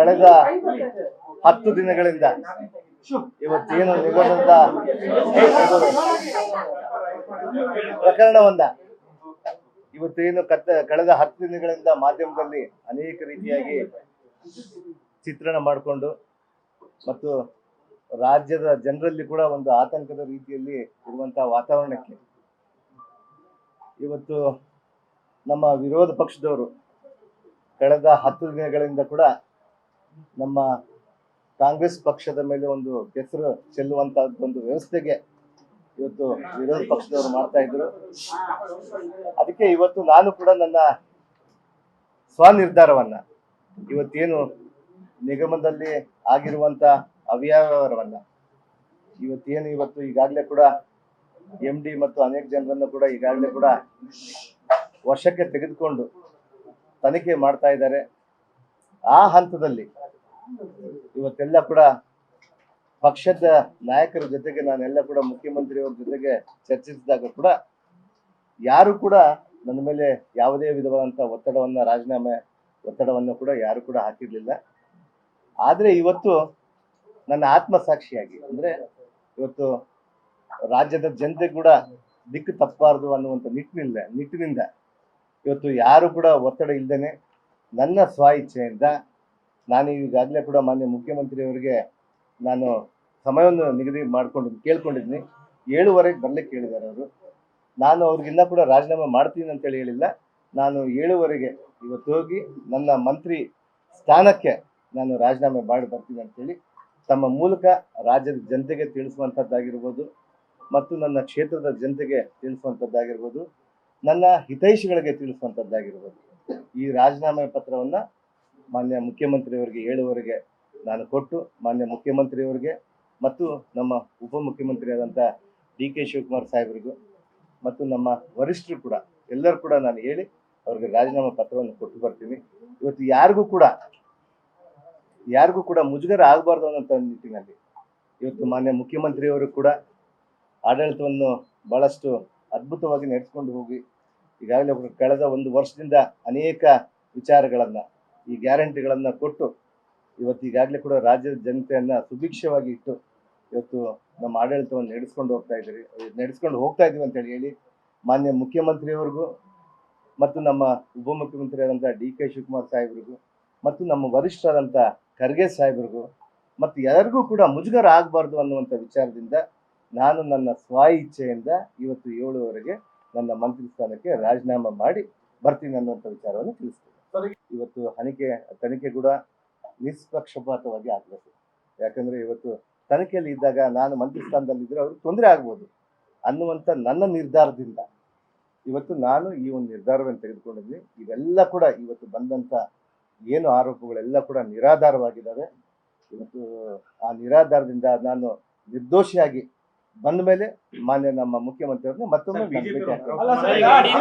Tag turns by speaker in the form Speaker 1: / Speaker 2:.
Speaker 1: ಕಳೆದ ಹತ್ತು ದಿನಗಳಿಂದ. ಇವತ್ತೇನು ನಿಗಮದ ಪ್ರಕರಣವನ್ನ ಇವತ್ತೇನು ಕತ್ತ ಕಳೆದ ಹತ್ತು ದಿನಗಳಿಂದ ಮಾಧ್ಯಮದಲ್ಲಿ ಅನೇಕ ರೀತಿಯಾಗಿ ಚಿತ್ರಣ ಮಾಡಿಕೊಂಡು ಮತ್ತು ರಾಜ್ಯದ ಜನರಲ್ಲಿ ಕೂಡ ಒಂದು ಆತಂಕದ ರೀತಿಯಲ್ಲಿ ಇರುವಂತಹ ವಾತಾವರಣಕ್ಕೆ. ಇವತ್ತು ನಮ್ಮ ವಿರೋಧ ಪಕ್ಷದವರು ಕಳೆದ ಹತ್ತು ದಿನಗಳಿಂದ ಕೂಡ ನಮ್ಮ ಕಾಂಗ್ರೆಸ್ ಪಕ್ಷದ ಮೇಲೆ ಒಂದು ಕೆಸರು ಚೆಲ್ಲುವಂತ ಒಂದು ವ್ಯವಸ್ಥೆಗೆ ಇವತ್ತು ವಿರೋಧ ಪಕ್ಷದವರು ಮಾಡ್ತಾ ಇದ್ರು. ಅದಕ್ಕೆ ಇವತ್ತು ನಾನು ಕೂಡ ನನ್ನ ಸ್ವನಿರ್ಧಾರವನ್ನ, ಇವತ್ತೇನು ನಿಗಮದಲ್ಲಿ ಆಗಿರುವಂತ ಅವ್ಯವಹಾರವನ್ನ, ಇವತ್ತೇನು ಇವತ್ತು ಈಗಾಗಲೇ ಕೂಡ ಎಂ ಡಿ ಮತ್ತು ಅನೇಕ ಜನರನ್ನು ಕೂಡ ಈಗಾಗಲೇ ಕೂಡ ವರ್ಷಕ್ಕೆ ತೆಗೆದುಕೊಂಡು ತನಿಖೆ ಮಾಡ್ತಾ ಇದ್ದಾರೆ. ಆ ಹಂತದಲ್ಲಿ ಇವತ್ತೆಲ್ಲ ಕೂಡ ಪಕ್ಷದ ನಾಯಕರ ಜೊತೆಗೆ ನಾನೆಲ್ಲ ಕೂಡ ಮುಖ್ಯಮಂತ್ರಿಯವರ ಜೊತೆಗೆ ಚರ್ಚಿಸಿದಾಗ ಕೂಡ ಯಾರು ಕೂಡ ನನ್ನ ಮೇಲೆ ಯಾವುದೇ ವಿಧವಾದಂಥ ಒತ್ತಡವನ್ನ, ರಾಜೀನಾಮೆ ಒತ್ತಡವನ್ನು ಕೂಡ ಯಾರು ಕೂಡ ಹಾಕಿರ್ಲಿಲ್ಲ. ಆದರೆ ಇವತ್ತು ನನ್ನ ಆತ್ಮಸಾಕ್ಷಿಯಾಗಿ ಅಂದ್ರೆ ಇವತ್ತು ರಾಜ್ಯದ ಜನತೆ ಕೂಡ ದಿಕ್ಕು ತಪ್ಪಬಾರ್ದು ಅನ್ನುವಂಥ ನಿಟ್ಟಿನಿಂದ ನಿಟ್ಟಿನಿಂದ ಇವತ್ತು ಯಾರು ಕೂಡ ಒತ್ತಡ ಇಲ್ಲದೇನೆ ನನ್ನ ಸ್ವ ಇಚ್ಛೆಯಿಂದ ನಾನು ಈಗಾಗಲೇ ಕೂಡ ಮಾನ್ಯ ಮುಖ್ಯಮಂತ್ರಿಯವರಿಗೆ ನಾನು ಸಮಯವನ್ನು ನಿಗದಿ ಮಾಡಿಕೊಂಡು ಕೇಳ್ಕೊಂಡಿದ್ದೀನಿ. ಏಳುವರೆಗೆ ಬರಲಿಕ್ಕೆ ಕೇಳಿದ್ದಾರೆ ಅವರು. ನಾನು ಅವ್ರಿಗಿನ್ನ ಕೂಡ ರಾಜೀನಾಮೆ ಮಾಡ್ತೀನಿ ಅಂತೇಳಿ ಹೇಳಿಲ್ಲ. ನಾನು ಏಳುವರೆಗೆ ಇವತ್ತು ಹೋಗಿ ನನ್ನ ಮಂತ್ರಿ ಸ್ಥಾನಕ್ಕೆ ನಾನು ರಾಜೀನಾಮೆ ಮಾಡಿ ಬರ್ತೀನಿ ಅಂತೇಳಿ ತಮ್ಮ ಮೂಲಕ ರಾಜ್ಯದ ಜನತೆಗೆ ತಿಳಿಸುವಂಥದ್ದಾಗಿರ್ಬೋದು ಮತ್ತು ನನ್ನ ಕ್ಷೇತ್ರದ ಜನತೆಗೆ ತಿಳಿಸುವಂಥದ್ದಾಗಿರ್ಬೋದು, ನನ್ನ ಹಿತೈಷಿಗಳಿಗೆ ತಿಳಿಸುವಂಥದ್ದಾಗಿರ್ಬೋದು. ಈ ರಾಜೀನಾಮೆ ಪತ್ರವನ್ನ ಮಾನ್ಯ ಮುಖ್ಯಮಂತ್ರಿಯವರಿಗೆ ಹೇಳುವವರೆಗೆ ನಾನು ಕೊಟ್ಟು, ಮಾನ್ಯ ಮುಖ್ಯಮಂತ್ರಿಯವರಿಗೆ ಮತ್ತು ನಮ್ಮ ಉಪಮುಖ್ಯಮಂತ್ರಿಯಾದಂಥ ಡಿ ಕೆ ಶಿವಕುಮಾರ್ ಸಾಹೇಬರಿಗೂ ಮತ್ತು ನಮ್ಮ ವರಿಷ್ಠರು ಕೂಡ, ಎಲ್ಲರೂ ಕೂಡ ನಾನು ಹೇಳಿ ಅವ್ರಿಗೆ ರಾಜೀನಾಮೆ ಪತ್ರವನ್ನು ಕೊಟ್ಟು ಬರ್ತೀನಿ. ಇವತ್ತು ಯಾರಿಗೂ ಕೂಡ ಯಾರಿಗೂ ಕೂಡ ಮುಜುಗರ ಆಗಬಾರ್ದು ಅನ್ನೋಂಥ ನಿಟ್ಟಿನಲ್ಲಿ ಇವತ್ತು ಮಾನ್ಯ ಮುಖ್ಯಮಂತ್ರಿಯವರು ಕೂಡ ಆಡಳಿತವನ್ನು ಬಹಳಷ್ಟು ಅದ್ಭುತವಾಗಿ ನಡೆಸ್ಕೊಂಡು ಹೋಗಿ ಈಗಾಗಲೇ ಕಳೆದ ಒಂದು ವರ್ಷದಿಂದ ಅನೇಕ ವಿಚಾರಗಳನ್ನು, ಈ ಗ್ಯಾರಂಟಿಗಳನ್ನು ಕೊಟ್ಟು, ಇವತ್ತು ಈಗಾಗಲೇ ಕೂಡ ರಾಜ್ಯದ ಜನತೆಯನ್ನು ಸುಭಿಕ್ಷವಾಗಿ ಇಟ್ಟು ಇವತ್ತು ನಮ್ಮ ಆಡಳಿತವನ್ನು ನಡೆಸ್ಕೊಂಡು ಹೋಗ್ತಾ ಇದ್ದೀರಿ, ನಡೆಸ್ಕೊಂಡು ಹೋಗ್ತಾ ಇದ್ದೀವಿ ಅಂತ ಹೇಳಿ ಹೇಳಿ ಮಾನ್ಯ ಮುಖ್ಯಮಂತ್ರಿಯವ್ರಿಗೂ ಮತ್ತು ನಮ್ಮ ಉಪಮುಖ್ಯಮಂತ್ರಿಯಾದಂಥ ಡಿ ಕೆ ಶಿವಕುಮಾರ್ ಸಾಹೇಬ್ರಿಗೂ ಮತ್ತು ನಮ್ಮ ವರಿಷ್ಠರಾದಂಥ ಖರ್ಗೆ ಸಾಹೇಬ್ರಿಗೂ ಮತ್ತು ಎಲ್ಲರಿಗೂ ಕೂಡ ಮುಜುಗರ ಆಗಬಾರ್ದು ಅನ್ನುವಂಥ ವಿಚಾರದಿಂದ ನಾನು ನನ್ನ ಸ್ವ ಇಚ್ಛೆಯಿಂದ ಇವತ್ತು ಏಳುವರೆಗೆ ನನ್ನ ಮಂತ್ರಿ ಸ್ಥಾನಕ್ಕೆ ರಾಜೀನಾಮೆ ಮಾಡಿ ಬರ್ತೀನಿ ಅನ್ನುವಂಥ ವಿಚಾರವನ್ನು ತಿಳಿಸ್ತೀನಿ. ಇವತ್ತು ತನಿಖೆ ತನಿಖೆ ಕೂಡ ನಿಷ್ಪಕ್ಷಪಾತವಾಗಿ ಆಗಬೇಕು. ಯಾಕಂದರೆ ಇವತ್ತು ತನಿಖೆಯಲ್ಲಿ ಇದ್ದಾಗ ನಾನು ಮಂತ್ರಿ ಸ್ಥಾನದಲ್ಲಿದ್ದರೆ ಅವ್ರಿಗೆ ತೊಂದರೆ ಆಗ್ಬೋದು ಅನ್ನುವಂಥ ನನ್ನ ನಿರ್ಧಾರದಿಂದ ಇವತ್ತು ನಾನು ಈ ಒಂದು ನಿರ್ಧಾರವನ್ನು ತೆಗೆದುಕೊಂಡಿದ್ದೀನಿ. ಇವೆಲ್ಲ ಕೂಡ ಇವತ್ತು ಬಂದಂಥ ಏನು ಆರೋಪಗಳೆಲ್ಲ ಕೂಡ ನಿರಾಧಾರವಾಗಿದ್ದಾವೆ. ಇವತ್ತು ಆ ನಿರಾಧಾರದಿಂದ ನಾನು ನಿರ್ದೋಷಿಯಾಗಿ ಬಂದ ಮೇಲೆ ಮಾನ್ಯ ನಮ್ಮ ಮುಖ್ಯಮಂತ್ರಿಯವ್ರನ್ನ ಮತ್ತೊಮ್ಮೆ ನಾನು ಭೇಟಿ ಆಗ್ತೀನಿ.